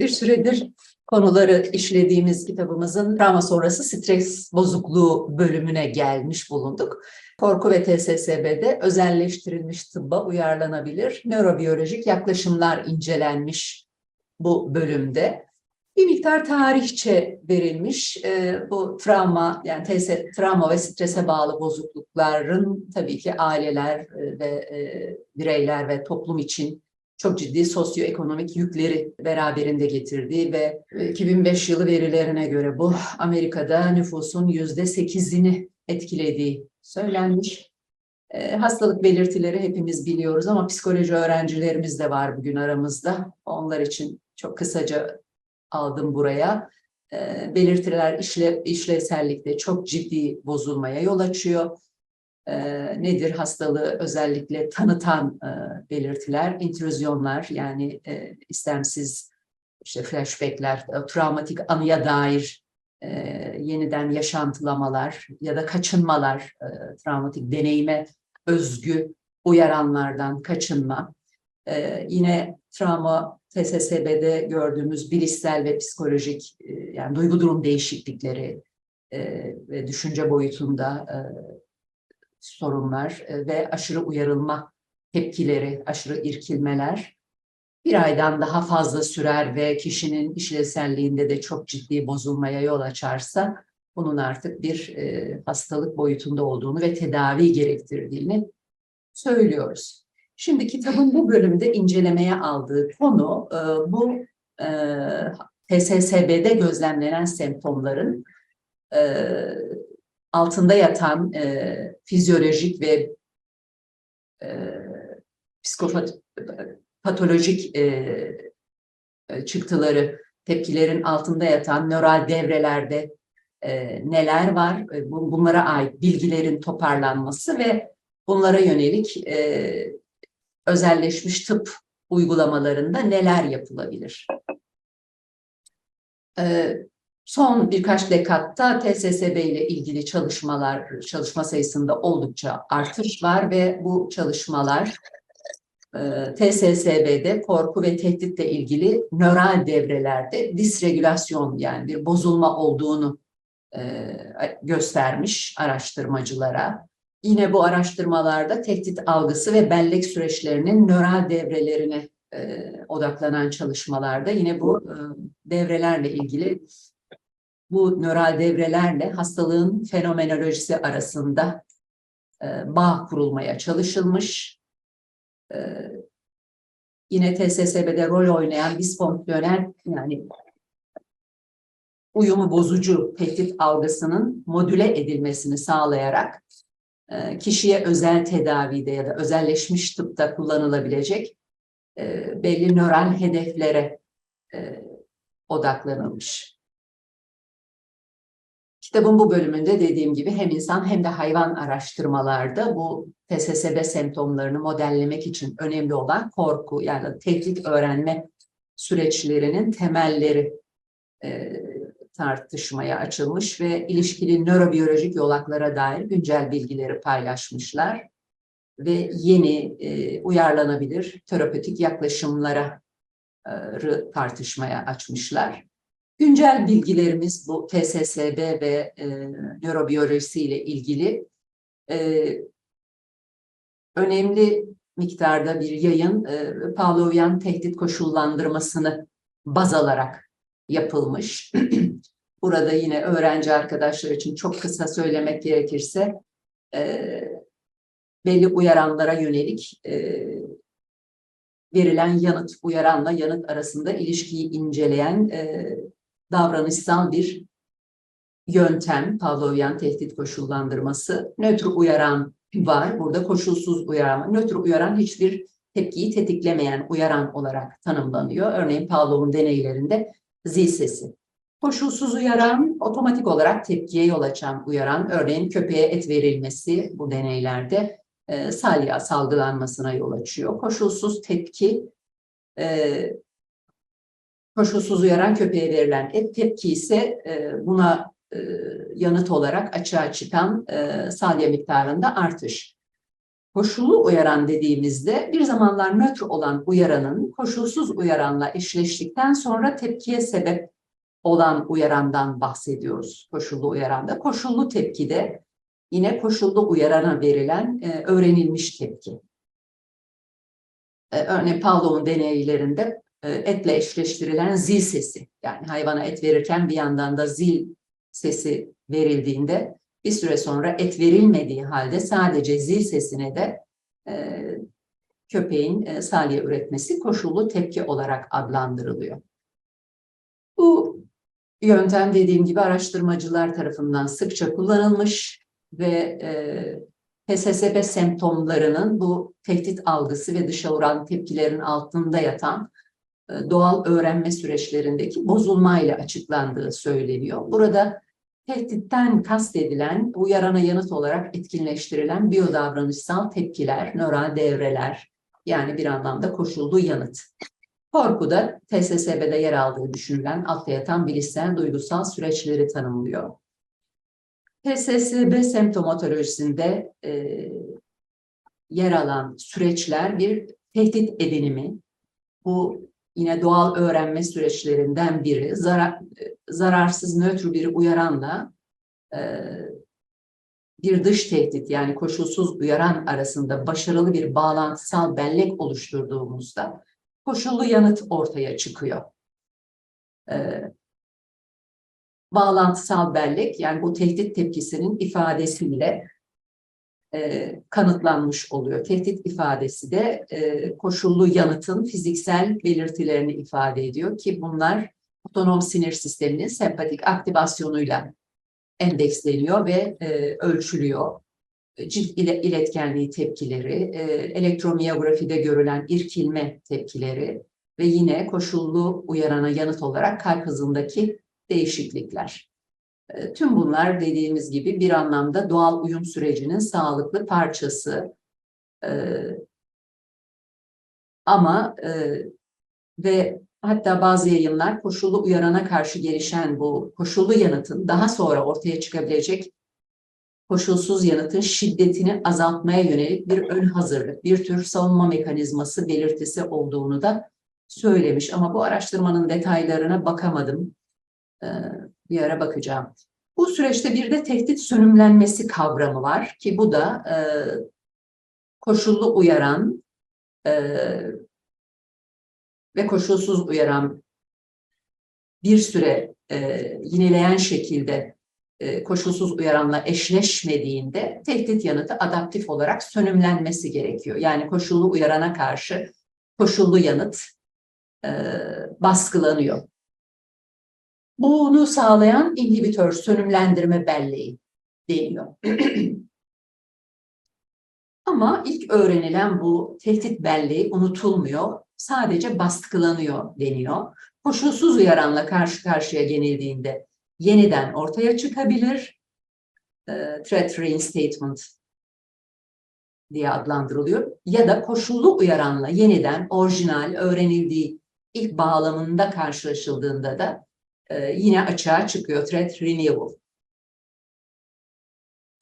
Bir süredir konuları işlediğimiz kitabımızın travma sonrası stres bozukluğu bölümüne gelmiş bulunduk. Korku ve TSSB'de özelleştirilmiş tıbba uyarlanabilir nörobiyolojik yaklaşımlar incelenmiş bu bölümde. Bir miktar tarihçe verilmiş e, bu travma yani TS, travma ve strese bağlı bozuklukların tabii ki aileler e, ve e, bireyler ve toplum için çok ciddi sosyoekonomik yükleri beraberinde getirdiği ve 2005 yılı verilerine göre bu Amerika'da nüfusun yüzde sekizini etkilediği söylenmiş. E, hastalık belirtileri hepimiz biliyoruz ama psikoloji öğrencilerimiz de var bugün aramızda. Onlar için çok kısaca aldım buraya. E, belirtiler işle, işlevsellikte çok ciddi bozulmaya yol açıyor. E, nedir hastalığı özellikle tanıtan e, belirtiler, intrüzyonlar yani e, istemsiz işte flashbackler, e, travmatik anıya dair e, yeniden yaşantılamalar ya da kaçınmalar, e, travmatik deneyime özgü uyaranlardan kaçınma. E, yine travma TSSB'de gördüğümüz bilişsel ve psikolojik e, yani duygu durum değişiklikleri e, ve düşünce boyutunda e, sorunlar e, ve aşırı uyarılma tepkileri, aşırı irkilmeler bir aydan daha fazla sürer ve kişinin işlevselliğinde de çok ciddi bozulmaya yol açarsa bunun artık bir e, hastalık boyutunda olduğunu ve tedavi gerektirdiğini söylüyoruz. Şimdi kitabın bu bölümde incelemeye aldığı konu e, bu TSSB'de gözlemlenen semptomların altında yatan e, fizyolojik ve e, psikopatolojik e, e, çıktıları, tepkilerin altında yatan nöral devrelerde e, neler var, e, bunlara ait bilgilerin toparlanması ve bunlara yönelik e, özelleşmiş tıp uygulamalarında neler yapılabilir? E, Son birkaç dekatta TSSB ile ilgili çalışmalar, çalışma sayısında oldukça artış var ve bu çalışmalar e, TSSB'de korku ve tehditle ilgili nöral devrelerde disregülasyon yani bir bozulma olduğunu e, göstermiş araştırmacılara. Yine bu araştırmalarda tehdit algısı ve bellek süreçlerinin nöral devrelerine e, odaklanan çalışmalarda yine bu devrelerle ilgili bu nöral devrelerle hastalığın fenomenolojisi arasında e, bağ kurulmaya çalışılmış. E, yine TSSB'de rol oynayan disfonksiyonel yani uyumu bozucu tehdit algısının modüle edilmesini sağlayarak e, kişiye özel tedavide ya da özelleşmiş tıpta kullanılabilecek belli nöral hedeflere odaklanılmış. Kitabın bu bölümünde dediğim gibi hem insan hem de hayvan araştırmalarda bu TSSB semptomlarını modellemek için önemli olan korku yani tehdit öğrenme süreçlerinin temelleri e, tartışmaya açılmış ve ilişkili nörobiyolojik yolaklara dair güncel bilgileri paylaşmışlar ve yeni e, uyarlanabilir terapötik yaklaşımlara e, tartışmaya açmışlar. Güncel bilgilerimiz bu TSSB ve e, nörobiyolojisi ile ilgili e, önemli miktarda bir yayın e, Pavlovian tehdit koşullandırmasını baz alarak yapılmış. Burada yine öğrenci arkadaşlar için çok kısa söylemek gerekirse e, belli uyaranlara yönelik e, verilen yanıt, uyaranla yanıt arasında ilişkiyi inceleyen e, davranışsal bir yöntem, Pavlovian tehdit koşullandırması. Nötr uyaran var, burada koşulsuz uyaran. Nötr uyaran hiçbir tepkiyi tetiklemeyen uyaran olarak tanımlanıyor. Örneğin Pavlov'un deneylerinde zil sesi. Koşulsuz uyaran, otomatik olarak tepkiye yol açan uyaran, örneğin köpeğe et verilmesi bu deneylerde salya salgılanmasına yol açıyor. Koşulsuz tepki, koşulsuz uyaran köpeğe verilen et tepki ise e, buna e, yanıt olarak açığa çıkan e, salya miktarında artış. Koşullu uyaran dediğimizde bir zamanlar nötr olan uyaranın koşulsuz uyaranla eşleştikten sonra tepkiye sebep olan uyarandan bahsediyoruz koşullu uyaranda. Koşullu tepkide yine koşullu uyarana verilen e, öğrenilmiş tepki. E, örneğin Pavlov'un deneylerinde etle eşleştirilen zil sesi yani hayvana et verirken bir yandan da zil sesi verildiğinde bir süre sonra et verilmediği halde sadece zil sesine de e, köpeğin e, salya üretmesi koşullu tepki olarak adlandırılıyor. Bu yöntem dediğim gibi araştırmacılar tarafından sıkça kullanılmış ve e, PSSB semptomlarının bu tehdit algısı ve dışa vuran tepkilerin altında yatan e, doğal öğrenme süreçlerindeki bozulmayla açıklandığı söyleniyor. Burada tehditten kastedilen uyarana yanıt olarak etkinleştirilen biyodavranışsal tepkiler, nöral devreler yani bir anlamda koşullu yanıt. Korku da TSSB'de yer aldığı düşünülen altta yatan bilişsel duygusal süreçleri tanımlıyor. TSSB semptomatolojisinde e, yer alan süreçler bir tehdit edinimi. Bu yine doğal öğrenme süreçlerinden biri. Zarar, zararsız nötr bir uyaranla e, bir dış tehdit yani koşulsuz uyaran arasında başarılı bir bağlantısal bellek oluşturduğumuzda koşullu yanıt ortaya çıkıyor. E, bağlantısal bellek yani bu tehdit tepkisinin ifadesiyle e, kanıtlanmış oluyor. Tehdit ifadesi de e, koşullu yanıtın fiziksel belirtilerini ifade ediyor ki bunlar otonom sinir sisteminin sempatik aktivasyonuyla endeksleniyor ve e, ölçülüyor. Cilt ile iletkenliği tepkileri, e, elektromiyografide görülen irkilme tepkileri ve yine koşullu uyarana yanıt olarak kalp hızındaki değişiklikler. E, tüm bunlar dediğimiz gibi bir anlamda doğal uyum sürecinin sağlıklı parçası. E, ama e, ve hatta bazı yayınlar koşullu uyarana karşı gelişen bu koşullu yanıtın daha sonra ortaya çıkabilecek koşulsuz yanıtın şiddetini azaltmaya yönelik bir ön hazırlık, bir tür savunma mekanizması belirtisi olduğunu da söylemiş. Ama bu araştırmanın detaylarına bakamadım. Bir ara bakacağım. Bu süreçte bir de tehdit sönümlenmesi kavramı var ki bu da e, koşullu uyaran e, ve koşulsuz uyaran bir süre e, yineleyen şekilde e, koşulsuz uyaranla eşleşmediğinde tehdit yanıtı adaptif olarak sönümlenmesi gerekiyor. Yani koşullu uyarana karşı koşullu yanıt e, baskılanıyor. Bunu sağlayan inhibitör sönümlendirme belleği deniyor. Ama ilk öğrenilen bu tehdit belleği unutulmuyor, sadece baskılanıyor deniyor. Koşulsuz uyaranla karşı karşıya genildiğinde yeniden ortaya çıkabilir. E, threat reinstatement diye adlandırılıyor. Ya da koşullu uyaranla yeniden orijinal öğrenildiği ilk bağlamında karşılaşıldığında da e, yine açığa çıkıyor threat renewal.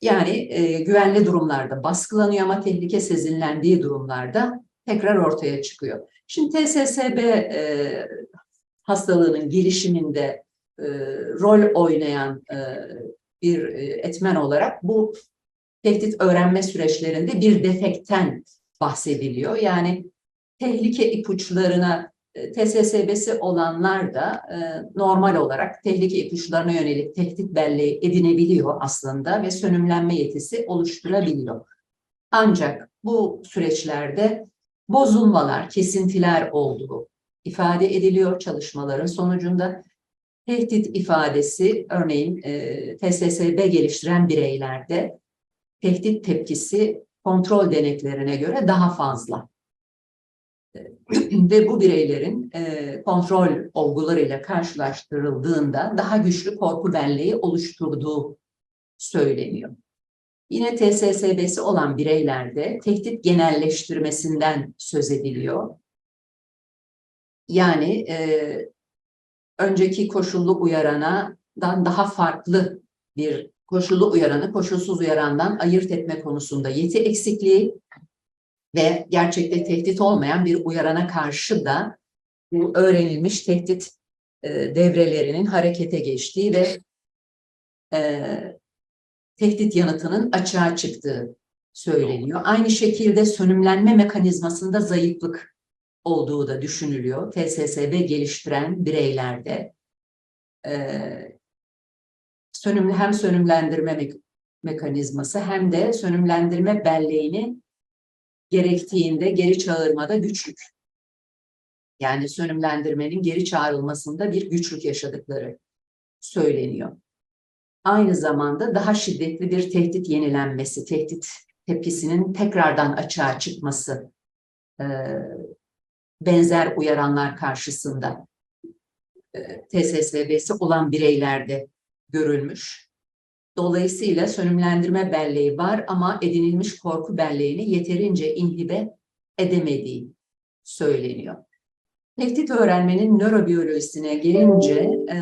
Yani e, güvenli durumlarda baskılanıyor ama tehlike sezinlendiği durumlarda tekrar ortaya çıkıyor. Şimdi TSSB e, hastalığının gelişiminde e, rol oynayan e, bir e, etmen olarak bu tehdit öğrenme süreçlerinde bir defekten bahsediliyor. Yani tehlike ipuçlarına TSSB'si olanlar da e, normal olarak tehlike ipuçlarına yönelik tehdit belleği edinebiliyor aslında ve sönümlenme yetisi oluşturabiliyor. Ancak bu süreçlerde bozulmalar, kesintiler olduğu ifade ediliyor çalışmaların sonucunda. Tehdit ifadesi örneğin e, TSSB geliştiren bireylerde tehdit tepkisi kontrol deneklerine göre daha fazla. ve bu bireylerin e, kontrol olgularıyla karşılaştırıldığında daha güçlü korku belleği oluşturduğu söyleniyor. Yine TSSB'si olan bireylerde tehdit genelleştirmesinden söz ediliyor. Yani e, önceki koşullu uyaranadan daha farklı bir koşullu uyaranı koşulsuz uyarandan ayırt etme konusunda yeti eksikliği ve gerçekte tehdit olmayan bir uyarana karşı da bu öğrenilmiş tehdit e, devrelerinin harekete geçtiği ve e, tehdit yanıtının açığa çıktığı söyleniyor. Aynı şekilde sönümlenme mekanizmasında zayıflık olduğu da düşünülüyor. TSSB geliştiren bireylerde e, sönümlü hem sönümlendirme me- mekanizması hem de sönümlendirme belleğini gerektiğinde geri çağırmada güçlük. Yani sönümlendirmenin geri çağrılmasında bir güçlük yaşadıkları söyleniyor. Aynı zamanda daha şiddetli bir tehdit yenilenmesi, tehdit tepkisinin tekrardan açığa çıkması e, benzer uyaranlar karşısında e, TSSB'si olan bireylerde görülmüş. Dolayısıyla sönümlendirme belleği var ama edinilmiş korku belleğini yeterince inhibe edemediği söyleniyor. Tehdit öğrenmenin nörobiyolojisine gelince e,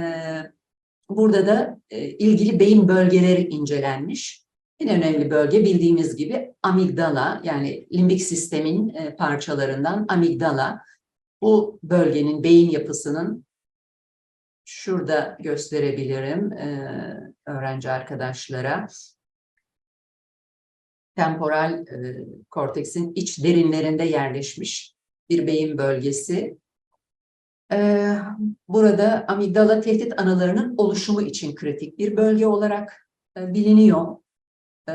burada da e, ilgili beyin bölgeleri incelenmiş. En önemli bölge bildiğimiz gibi amigdala yani limbik sistemin e, parçalarından amigdala. Bu bölgenin beyin yapısının şurada gösterebilirim e, öğrenci arkadaşlara. Temporal e, korteksin iç derinlerinde yerleşmiş bir beyin bölgesi. E, burada amigdala tehdit anılarının oluşumu için kritik bir bölge olarak e, biliniyor. E,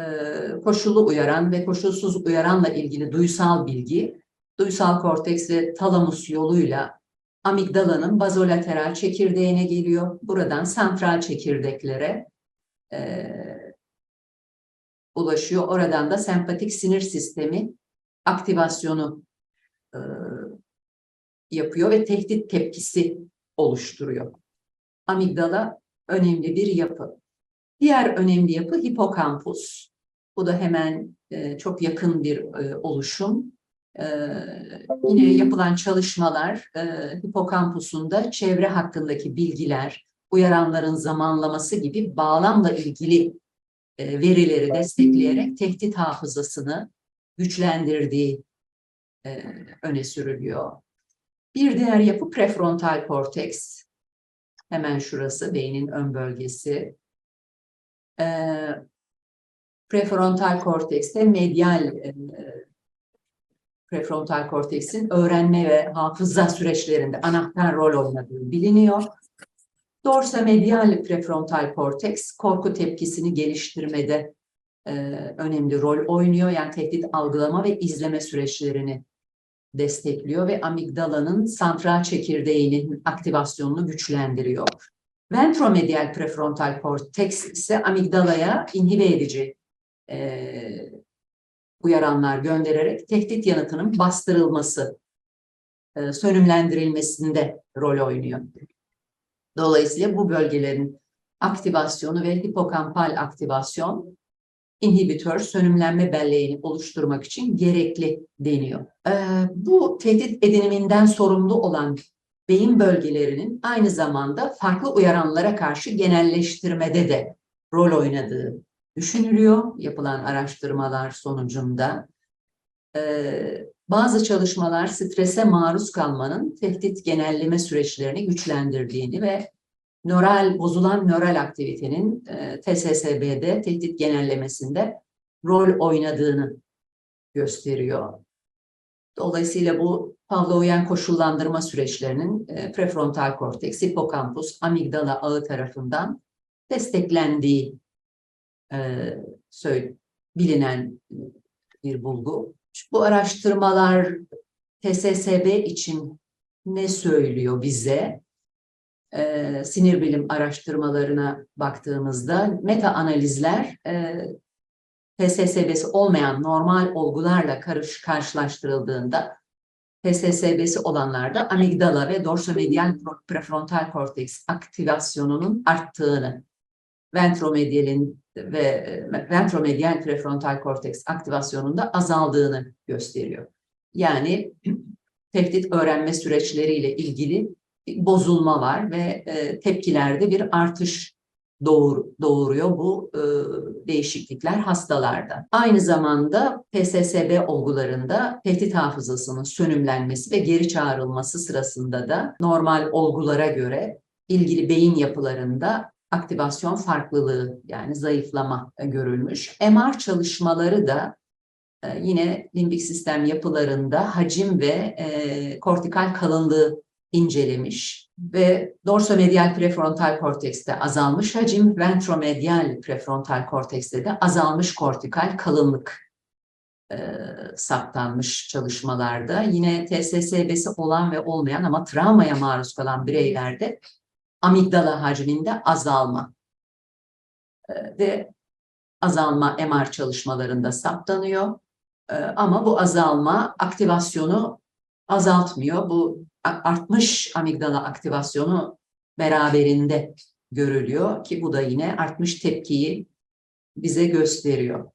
koşullu uyaran ve koşulsuz uyaranla ilgili duysal bilgi, duysal korteks ve talamus yoluyla amigdalanın bazolateral çekirdeğine geliyor. Buradan santral çekirdeklere e, ulaşıyor. Oradan da sempatik sinir sistemi aktivasyonu e, yapıyor ve tehdit tepkisi oluşturuyor. Amigdala önemli bir yapı. Diğer önemli yapı hipokampus. Bu da hemen e, çok yakın bir e, oluşum. E, yine yapılan çalışmalar e, hipokampusunda çevre hakkındaki bilgiler, uyaranların zamanlaması gibi bağlamla ilgili e, verileri destekleyerek tehdit hafızasını güçlendirdiği e, öne sürülüyor. Bir diğer yapı prefrontal korteks. Hemen şurası beynin ön bölgesi. E, prefrontal kortekste medial prefrontal korteksin öğrenme ve hafıza süreçlerinde anahtar rol oynadığı biliniyor. Dorsamedial prefrontal korteks korku tepkisini geliştirmede e, önemli rol oynuyor. Yani tehdit algılama ve izleme süreçlerini destekliyor ve amigdalanın santral çekirdeğinin aktivasyonunu güçlendiriyor. Ventromedial prefrontal korteks ise amigdalaya inhibe edici e, uyaranlar göndererek tehdit yanıtının bastırılması, e, sönümlendirilmesinde rol oynuyor. Dolayısıyla bu bölgelerin aktivasyonu ve hipokampal aktivasyon inhibitör sönümlenme belleğini oluşturmak için gerekli deniyor. Ee, bu tehdit ediniminden sorumlu olan beyin bölgelerinin aynı zamanda farklı uyaranlara karşı genelleştirmede de rol oynadığı düşünülüyor yapılan araştırmalar sonucunda. Ee, bazı çalışmalar strese maruz kalmanın tehdit genelleme süreçlerini güçlendirdiğini ve nöral bozulan nöral aktivitenin e, TSSB'de tehdit genellemesinde rol oynadığını gösteriyor. Dolayısıyla bu Pavlovian koşullandırma süreçlerinin e, prefrontal korteks, hipokampus, amigdala ağı tarafından desteklendiği e, söyle, bilinen bir bulgu. Bu araştırmalar TSSB için ne söylüyor bize? Ee, sinir bilim araştırmalarına baktığımızda meta analizler e, TSSB'si olmayan normal olgularla karış, karşılaştırıldığında TSSB'si olanlarda amigdala ve dorsomedial prefrontal korteks aktivasyonunun arttığını, ventromedialin ve e, ventromedial prefrontal korteks aktivasyonunda azaldığını gösteriyor. Yani tehdit öğrenme süreçleriyle ilgili bir bozulma var ve e, tepkilerde bir artış doğur, doğuruyor bu e, değişiklikler hastalarda. Aynı zamanda PSSB olgularında tehdit hafızasının sönümlenmesi ve geri çağrılması sırasında da normal olgulara göre ilgili beyin yapılarında aktivasyon farklılığı yani zayıflama e, görülmüş. MR çalışmaları da e, yine limbik sistem yapılarında hacim ve e, kortikal kalınlığı incelemiş ve dorsomedial prefrontal kortekste azalmış hacim, ventromedial prefrontal kortekste de azalmış kortikal kalınlık e, saptanmış çalışmalarda. Yine TSSB'si olan ve olmayan ama travmaya maruz kalan bireylerde amigdala hacminde azalma e, ve azalma MR çalışmalarında saptanıyor. E, ama bu azalma aktivasyonu azaltmıyor. Bu artmış amigdala aktivasyonu beraberinde görülüyor ki bu da yine artmış tepkiyi bize gösteriyor.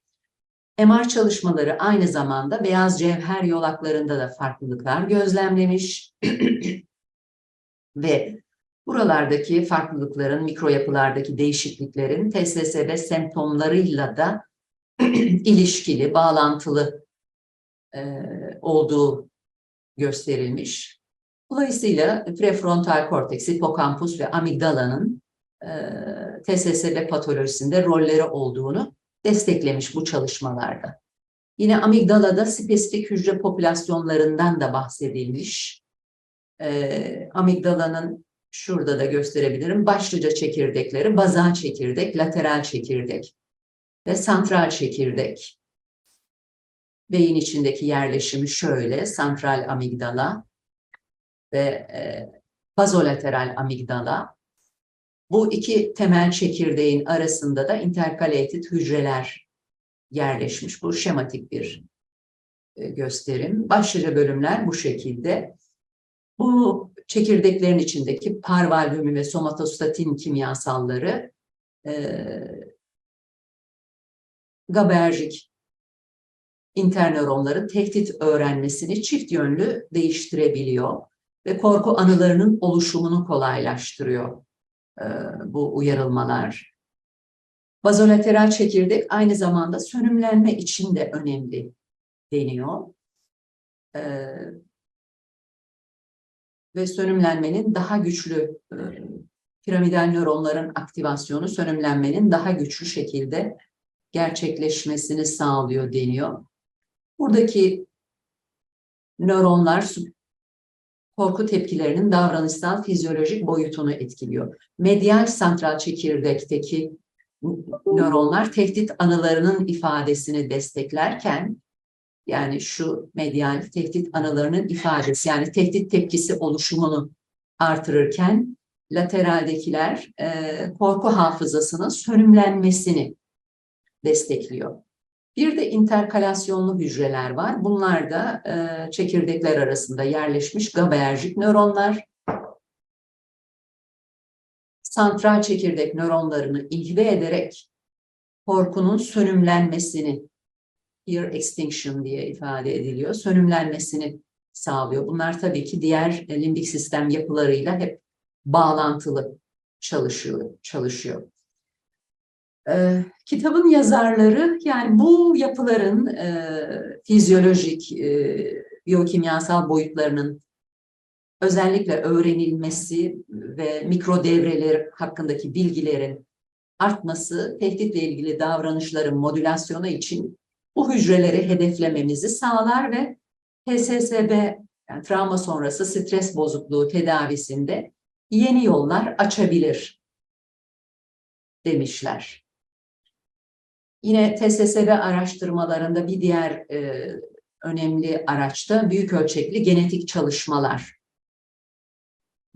MR çalışmaları aynı zamanda beyaz cevher yolaklarında da farklılıklar gözlemlemiş ve buralardaki farklılıkların, mikro yapılardaki değişikliklerin TSSB semptomlarıyla da ilişkili, bağlantılı e, olduğu gösterilmiş. Dolayısıyla prefrontal korteks, hipokampus ve amigdalanın e, TSSB patolojisinde rolleri olduğunu desteklemiş bu çalışmalarda. Yine amigdalada spesifik hücre popülasyonlarından da bahsedilmiş. E, amigdalanın şurada da gösterebilirim. Başlıca çekirdekleri bazal çekirdek, lateral çekirdek ve santral çekirdek. Beyin içindeki yerleşimi şöyle, santral amigdala ve e, bazolateral amigdala. Bu iki temel çekirdeğin arasında da intercalated hücreler yerleşmiş. Bu şematik bir e, gösterim. Başlıca bölümler bu şekilde. Bu çekirdeklerin içindeki parvalbümin ve somatostatin kimyasalları e, GABAerjik internöronların tehdit öğrenmesini çift yönlü değiştirebiliyor ve korku anılarının oluşumunu kolaylaştırıyor e, bu uyarılmalar. Bazolateral çekirdek aynı zamanda sönümlenme için de önemli deniyor. E, ve sönümlenmenin daha güçlü e, piramidal nöronların aktivasyonu sönümlenmenin daha güçlü şekilde gerçekleşmesini sağlıyor deniyor. Buradaki nöronlar korku tepkilerinin davranışsal fizyolojik boyutunu etkiliyor. Medial santral çekirdekteki nöronlar tehdit anılarının ifadesini desteklerken yani şu medial tehdit anılarının ifadesi yani tehdit tepkisi oluşumunu artırırken lateraldekiler e, korku hafızasının sönümlenmesini destekliyor. Bir de interkalasyonlu hücreler var. Bunlar da e, çekirdekler arasında yerleşmiş GABAerjik nöronlar. Santral çekirdek nöronlarını inhibe ederek korkunun sönümlenmesini, fear extinction diye ifade ediliyor, sönümlenmesini sağlıyor. Bunlar tabii ki diğer e, limbik sistem yapılarıyla hep bağlantılı çalışıyor. çalışıyor. E, kitabın yazarları yani bu yapıların e, fizyolojik, e, biyokimyasal boyutlarının özellikle öğrenilmesi ve mikro devreler hakkındaki bilgilerin artması tehditle ilgili davranışların modülasyonu için bu hücreleri hedeflememizi sağlar ve PSSB yani travma sonrası stres bozukluğu tedavisinde yeni yollar açabilir demişler. Yine TSSB araştırmalarında bir diğer e, önemli araçta büyük ölçekli genetik çalışmalar.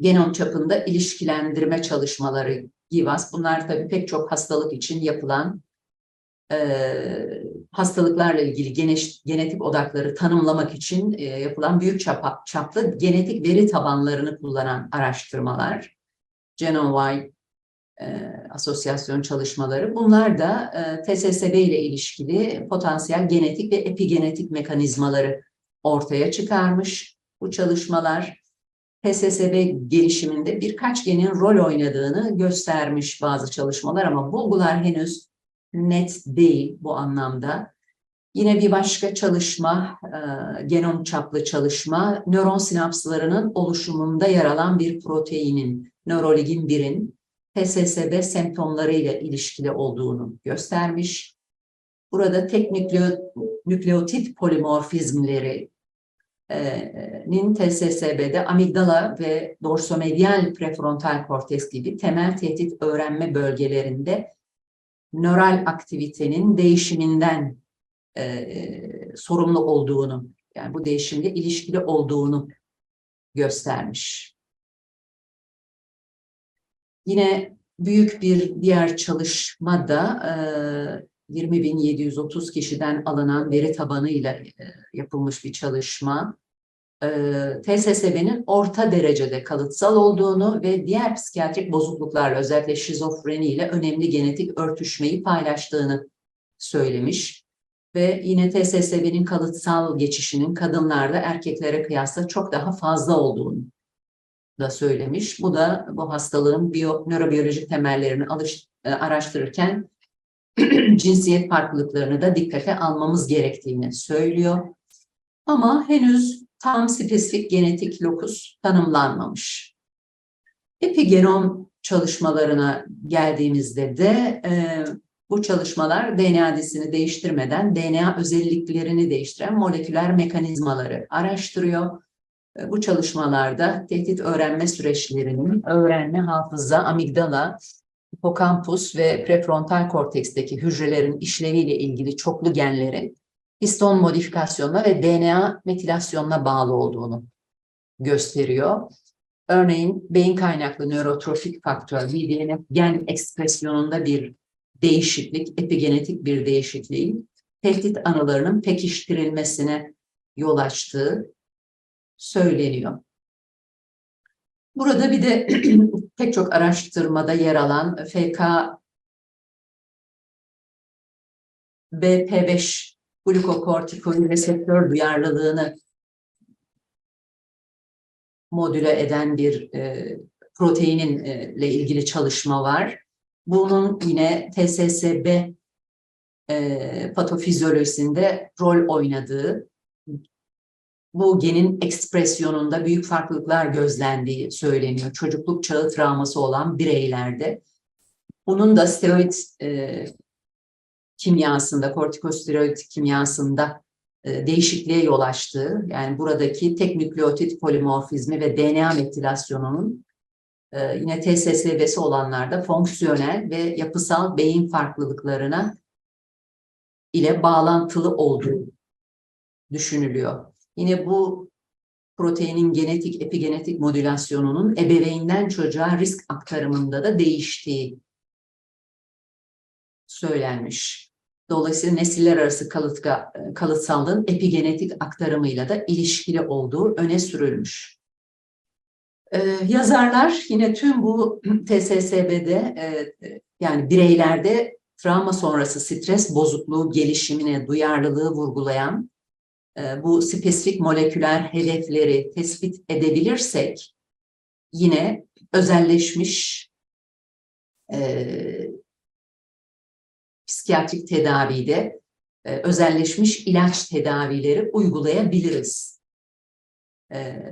Genom çapında ilişkilendirme çalışmaları GIVAS. Bunlar tabii pek çok hastalık için yapılan e, hastalıklarla ilgili geneş, genetik odakları tanımlamak için e, yapılan büyük çapa, çaplı genetik veri tabanlarını kullanan araştırmalar. Genome e, asosyasyon çalışmaları. Bunlar da e, TSSB ile ilişkili potansiyel genetik ve epigenetik mekanizmaları ortaya çıkarmış bu çalışmalar. PSSB gelişiminde birkaç genin rol oynadığını göstermiş bazı çalışmalar ama bulgular henüz net değil bu anlamda. Yine bir başka çalışma, e, genom çaplı çalışma, nöron sinapslarının oluşumunda yer alan bir proteinin, nöroligin 1'in PSSB semptomlarıyla ilişkili olduğunu göstermiş. Burada tek nükleo, nükleotit polimorfizmleri nin TSSB'de amigdala ve dorsomedial prefrontal korteks gibi temel tehdit öğrenme bölgelerinde nöral aktivitenin değişiminden e, sorumlu olduğunu, yani bu değişimle ilişkili olduğunu göstermiş. Yine büyük bir diğer çalışmada e, 20.730 kişiden alınan veri tabanıyla e, yapılmış bir çalışma. TSSB'nin orta derecede kalıtsal olduğunu ve diğer psikiyatrik bozukluklarla özellikle şizofreni ile önemli genetik örtüşmeyi paylaştığını söylemiş. Ve yine TSSB'nin kalıtsal geçişinin kadınlarda erkeklere kıyasla çok daha fazla olduğunu da söylemiş. Bu da bu hastalığın biyo, nörobiyolojik temellerini alış, araştırırken cinsiyet farklılıklarını da dikkate almamız gerektiğini söylüyor. Ama henüz tam spesifik genetik lokus tanımlanmamış. Epigenom çalışmalarına geldiğimizde de e, bu çalışmalar DNA dizisini değiştirmeden DNA özelliklerini değiştiren moleküler mekanizmaları araştırıyor. E, bu çalışmalarda tehdit öğrenme süreçlerinin öğrenme, hafıza, amigdala, hipokampus ve prefrontal korteksteki hücrelerin işleviyle ilgili çoklu genlerin histon modifikasyonuna ve DNA metilasyonuna bağlı olduğunu gösteriyor. Örneğin beyin kaynaklı nörotrofik faktör, BDNF gen ekspresyonunda bir değişiklik, epigenetik bir değişikliğin tehdit anılarının pekiştirilmesine yol açtığı söyleniyor. Burada bir de pek çok araştırmada yer alan FK BP5 glukokortikoid reseptör duyarlılığını modüle eden bir e, proteininle ilgili çalışma var. Bunun yine TSSB e, patofizyolojisinde rol oynadığı, bu genin ekspresyonunda büyük farklılıklar gözlendiği söyleniyor. Çocukluk çağı travması olan bireylerde. Bunun da steroid e, kimyasında, kortikosteroid kimyasında e, değişikliğe yol açtığı, yani buradaki tek nükleotit polimorfizmi ve DNA metilasyonunun e, yine TSSB'si olanlarda fonksiyonel ve yapısal beyin farklılıklarına ile bağlantılı olduğu düşünülüyor. Yine bu proteinin genetik epigenetik modülasyonunun ebeveynden çocuğa risk aktarımında da değiştiği söylenmiş. Dolayısıyla nesiller arası kalıtka, kalıtsallığın epigenetik aktarımıyla da ilişkili olduğu öne sürülmüş. Ee, yazarlar yine tüm bu TSSB'de e, yani bireylerde travma sonrası stres bozukluğu gelişimine duyarlılığı vurgulayan e, bu spesifik moleküler hedefleri tespit edebilirsek yine özelleşmiş e, psikiyatrik tedavide e, özelleşmiş ilaç tedavileri uygulayabiliriz e,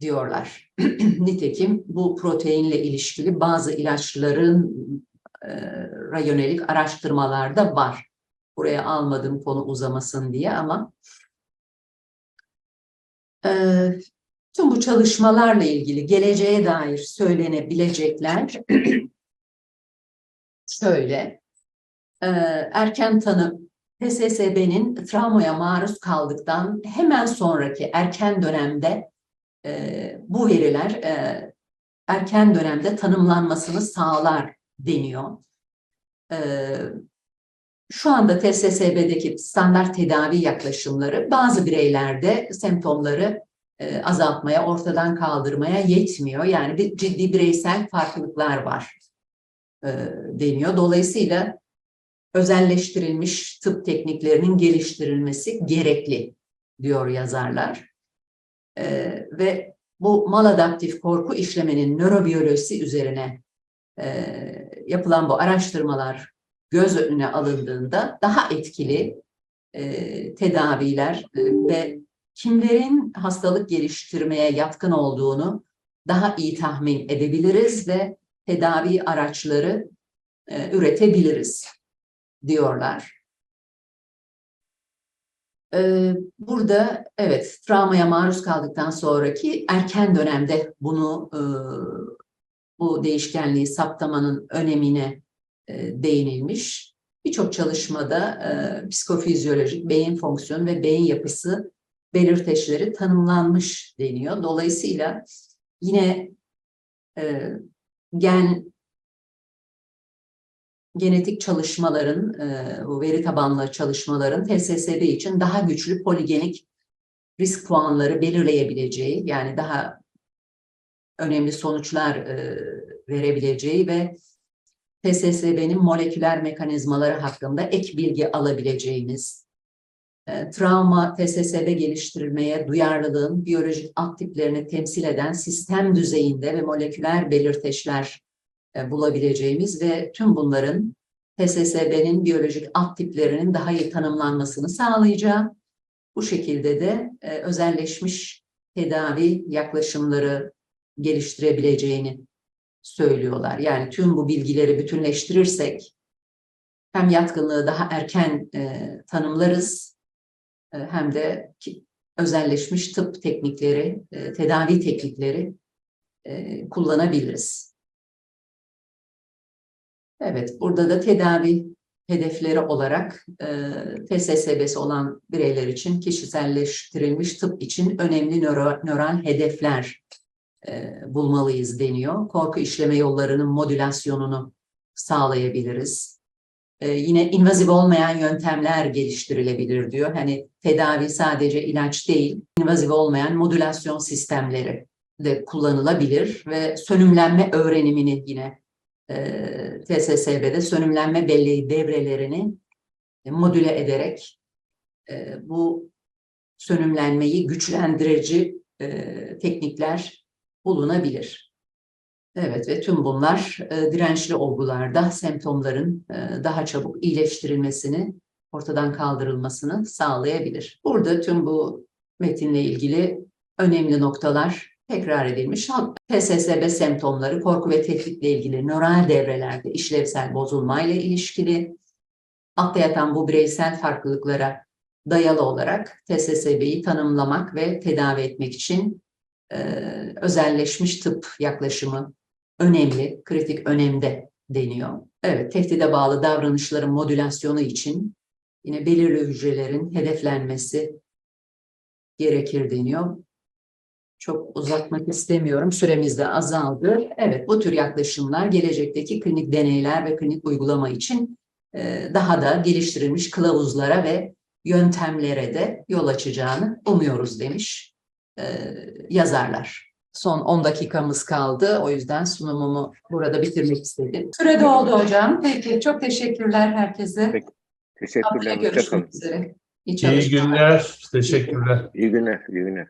diyorlar. Nitekim bu proteinle ilişkili bazı ilaçların e, yönelik araştırmalarda var. Buraya almadım konu uzamasın diye ama e, tüm bu çalışmalarla ilgili geleceğe dair söylenebilecekler şöyle e, erken tanı PSSB'nin travmaya maruz kaldıktan hemen sonraki erken dönemde e, bu veriler e, erken dönemde tanımlanmasını sağlar deniyor. Şu anda TSSB'deki standart tedavi yaklaşımları bazı bireylerde semptomları azaltmaya, ortadan kaldırmaya yetmiyor. Yani bir ciddi bireysel farklılıklar var deniyor. Dolayısıyla özelleştirilmiş tıp tekniklerinin geliştirilmesi gerekli diyor yazarlar. E, ve bu maladaptif korku işlemenin nörobiyolojisi üzerine e, yapılan bu araştırmalar göz önüne alındığında daha etkili e, tedaviler e, ve kimlerin hastalık geliştirmeye yatkın olduğunu daha iyi tahmin edebiliriz ve tedavi araçları e, üretebiliriz diyorlar. Ee, Burada evet travmaya maruz kaldıktan sonraki erken dönemde bunu e, bu değişkenliği saptamanın önemine e, değinilmiş. Birçok çalışmada e, psikofizyolojik beyin fonksiyonu ve beyin yapısı belirteçleri tanımlanmış deniyor. Dolayısıyla yine gen genetik çalışmaların, e, bu veri tabanlı çalışmaların TSSB için daha güçlü poligenik risk puanları belirleyebileceği, yani daha önemli sonuçlar e, verebileceği ve TSSB'nin moleküler mekanizmaları hakkında ek bilgi alabileceğimiz, e, travma TSSB geliştirilmeye duyarlılığın biyolojik alt temsil eden sistem düzeyinde ve moleküler belirteçler bulabileceğimiz ve tüm bunların TSSB'nin biyolojik alt tiplerinin daha iyi tanımlanmasını sağlayacağı, bu şekilde de e, özelleşmiş tedavi yaklaşımları geliştirebileceğini söylüyorlar. Yani tüm bu bilgileri bütünleştirirsek hem yatkınlığı daha erken e, tanımlarız e, hem de özelleşmiş tıp teknikleri, e, tedavi teknikleri e, kullanabiliriz. Evet, burada da tedavi hedefleri olarak e, TSSB'si olan bireyler için kişiselleştirilmiş tıp için önemli nöro, nöral hedefler e, bulmalıyız deniyor. Korku işleme yollarının modülasyonunu sağlayabiliriz. E, yine invazif olmayan yöntemler geliştirilebilir diyor. Hani tedavi sadece ilaç değil, invazif olmayan modülasyon sistemleri de kullanılabilir ve sönümlenme öğrenimini yine e, TSSB'de sönümlenme belleği devrelerini e, modüle ederek e, bu sönümlenmeyi güçlendirici e, teknikler bulunabilir. Evet ve tüm bunlar e, dirençli olgularda semptomların e, daha çabuk iyileştirilmesini, ortadan kaldırılmasını sağlayabilir. Burada tüm bu metinle ilgili önemli noktalar tekrar edilmiş. PSSB semptomları korku ve tehditle ilgili nöral devrelerde işlevsel bozulmayla ilişkili. Altta yatan bu bireysel farklılıklara dayalı olarak TSSB'yi tanımlamak ve tedavi etmek için e, özelleşmiş tıp yaklaşımı önemli, kritik önemde deniyor. Evet, tehdide bağlı davranışların modülasyonu için yine belirli hücrelerin hedeflenmesi gerekir deniyor. Çok uzatmak istemiyorum. Süremiz de azaldı. Evet, bu tür yaklaşımlar gelecekteki klinik deneyler ve klinik uygulama için e, daha da geliştirilmiş kılavuzlara ve yöntemlere de yol açacağını umuyoruz demiş e, yazarlar. Son 10 dakikamız kaldı. O yüzden sunumumu burada bitirmek istedim. Süre doldu hocam. Peki, çok teşekkürler herkese. Peki. Haftaya Teşekkürler. Hoşçakalın. görüşmek üzere. İyi günler, teşekkürler. İyi günler. İyi günler.